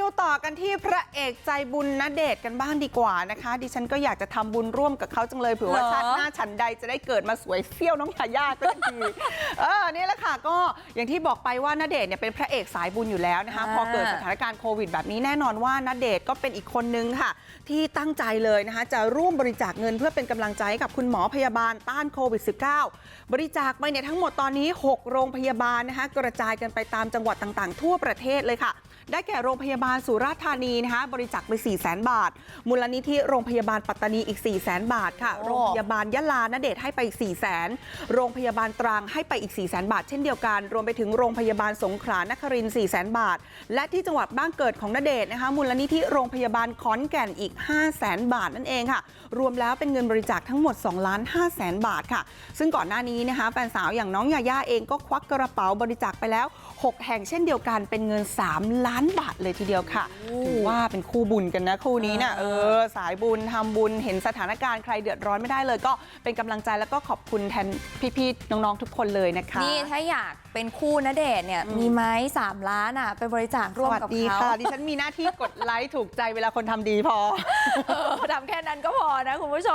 ดูต่อกันที่พระเอกใจบุญณเดชน์กันบ้างดีกว่านะคะ ดิฉันก็อยากจะทำบุญร่วมกับเขาจังเลยเผื่อว่าเหรอชาติหน้าฉันใดจะได้เกิดมาสวยเซี่ยวน้องยาย่าก็ดีเออนี่แหละค่ะก็อย่างที่บอกไปว่าณเดชน์เนี่ยเป็นพระเอกสายบุญอยู่แล้วนะคะอ่าพอเกิดสถานการณ์โควิดแบบนี้แน่นอนว่าณเดชน์ก็เป็นอีกคนนึงค่ะ ที่ตั้งใจเลยนะคะจะร่วมบริจาคเงินเพื่อเป็นกำลังใจให้กับคุณหมอพยาบาลต้านโควิด -19 บริจาคไปเนี่ยทั้งหมดตอนนี้ 6 โรงพยาบาลนะคะกระจายกันไปตามจังหวัดต่างๆ ทั่วประเทศเลยค่ะได้แก่โรงพยาบาลสุราษฎร์ธานีนะคะบริจาคไป 4 0 0 0 0 0 บาท มูลนิธิโรงพยาบาลปัตตานีอีก 4 0 0 0 0 0 บาทค่ะโอ้โรงพยาบาลยะลาณเดชน์ให้ไปอีก4 0 0 0 0 0 โรงพยาบาลตรังให้ไปอีก 4 0 0 0 0 0บาทเช่นเดียวกัน รวมไปถึงโรงพยาบาลสงขลานครินทร์4 0 0 0 0 0บาท และที่จังหวัดบ้านเกิดของณเดชน์นะคะมูลนิธิโรงพยาบาลขอนแก่นอีก 5 0 0 0 0 0บาทนั่นเองค่ะ รวมแล้วเป็นเงินบริจาคทั้งหมด2ล้าน5แสนบาทค่ะ ซึ่งก่อนหน้านี้นะคะแฟนสาวอย่างน้องยาย่าเองก็ควักกระเป๋าบริจาคไปแล้ว 6 แห่งเช่นเดียวกัน เป็นเงิน 3 ล้านบาทเลยทีเดียวค่ะถือว่าเป็นคู่บุญกันนะคู่นี้นะเออสายบุญทำบุญเห็นสถานการณ์ใครเดือดร้อนไม่ได้เลย ก็เป็นกำลังใจแล้วก็ขอบคุณแทนพี่ๆน้องๆทุกคนเลยนะคะนี่ถ้าอยากเป็นคู่ณเดชน์เนี่ยอืมมีไหมสามล้านอะไปบริจาคร่วมสวัสกับดีเขาค่ะดิฉันมีหน้าที่กดไลค์ถูกใจเวลาคนทำดีพอ เออทำแค่นั้นก็พอนะคุณผู้ชม